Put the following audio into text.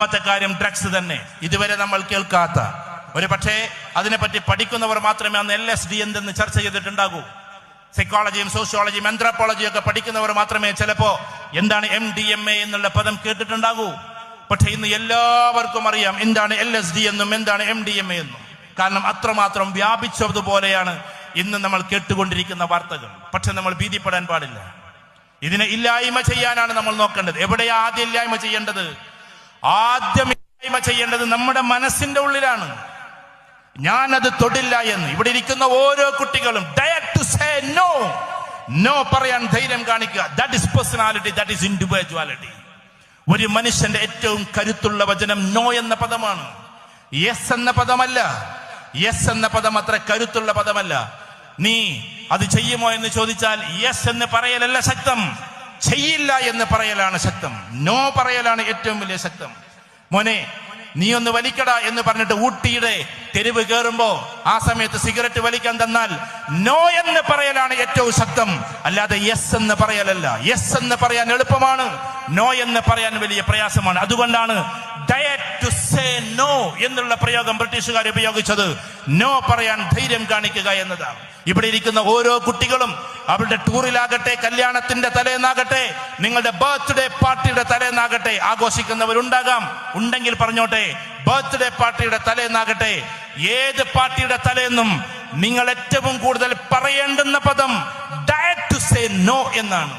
രണ്ടാമത്തെ കാര്യം ഡ്രഗ്സ് തന്നെ. ഇതുവരെ നമ്മൾ കേൾക്കാത്ത. ഒരു പക്ഷേ അതിനെപ്പറ്റി പഠിക്കുന്നവർ മാത്രമേ അന്ന് എൽ എസ് ഡി എന്തെന്ന് ചർച്ച ചെയ്തിട്ടുണ്ടാകൂ. സൈക്കോളജിയും സോഷ്യോളജിയും ആന്ത്രോപോളജിയും ഒക്കെ പഠിക്കുന്നവർ മാത്രമേ ചിലപ്പോ എന്താണ് എം ഡി എം എ എന്നുള്ള പദം കേട്ടിട്ടുണ്ടാകൂ. പക്ഷെ ഇന്ന് എല്ലാവർക്കും അറിയാം എന്താണ് എൽ എസ് ഡി എന്നും എന്താണ് എം ഡി എം എ എന്നും. കാരണം അത്രമാത്രം വ്യാപിച്ചതുപോലെയാണ് ഇന്ന് നമ്മൾ കേട്ടുകൊണ്ടിരിക്കുന്ന വാർത്തകൾ. പക്ഷെ നമ്മൾ ഭീതിപ്പെടാൻ പാടില്ല. ഇതിനെ ഇല്ലായ്മ ചെയ്യാനാണ് നമ്മൾ നോക്കേണ്ടത്. എവിടെയാ ആദ്യം ഇല്ലായ്മ ചെയ്യേണ്ടത്? ആദ്യം ഇല്ലായ്മ ചെയ്യേണ്ടത് നമ്മുടെ മനസ്സിന്റെ ഉള്ളിലാണ്. ഞാൻ അത് തൊടില്ല എന്ന്. ഇവിടെ ഇരിക്കുന്ന ഓരോ കുട്ടികളും dare to say no no പറയാൻ ധൈര്യം കാണിക്കുക. That is personality that is individuality ഒരു മനുഷ്യന്റെ ഏറ്റവും കരുത്തുള്ള വചനം നോ എന്ന പദമാണ്. യെസ് എന്ന പദമല്ല. യെസ് എന്ന പദം അത്ര കരുത്തുള്ള പദമല്ല. നീ അത് ചെയ്യുമോ എന്ന് ചോദിച്ചാൽ യെസ് എന്ന് പറയലല്ല ശക്തം. ചെയ്യില്ല എന്ന് പറയലാണ് ശക്തം. നോ പറയലാണ് ഏറ്റവും വലിയ ശക്തം. മോനെ നീ ഒന്ന് വലിക്കടാ എന്ന് പറഞ്ഞിട്ട് ഊട്ടിയുടെ തെരുവ് കയറുമ്പോ ആ സമയത്ത് സിഗരറ്റ് വലിക്കാൻ തന്നാൽ നോ എന്ന് പറയലാണ് ഏറ്റവും ശക്തം. അല്ലാതെ യെസ് എന്ന് പറയലല്ല. യെസ് എന്ന് പറയാൻ എളുപ്പമാണ്. നോ എന്ന് പറയാൻ വലിയ പ്രയാസമാണ്. അതുകൊണ്ടാണ് ഡയറ്റ് ടു സേ നോ എന്നുള്ള പ്രയോഗം ബ്രിട്ടീഷുകാർ ഉപയോഗിച്ചത്. നോ പറയാൻ ധൈര്യം കാണിക്കുക എന്നതാണ്. ഇവിടെ ഇരിക്കുന്ന ഓരോ കുട്ടികളും അവരുടെ ടൂറിലാകട്ടെ കല്യാണത്തിന്റെ തലേന്നാകട്ടെ നിങ്ങളുടെ ബർത്ത്ഡേ പാർട്ടിയുടെ തലേന്നാകട്ടെ ആഘോഷിക്കുന്നവരുണ്ടാകാം. ഉണ്ടെങ്കിൽ പറഞ്ഞോട്ടെ ബർത്ത്ഡേ പാർട്ടിയുടെ തലേന്നാകട്ടെ ഏത് പാർട്ടിയുടെ തലേന്നും നിങ്ങൾ ഏറ്റവും കൂടുതൽ പറയേണ്ടുന്ന പദം ഡയറ്റ് ടു സേ നോ എന്നാണ്.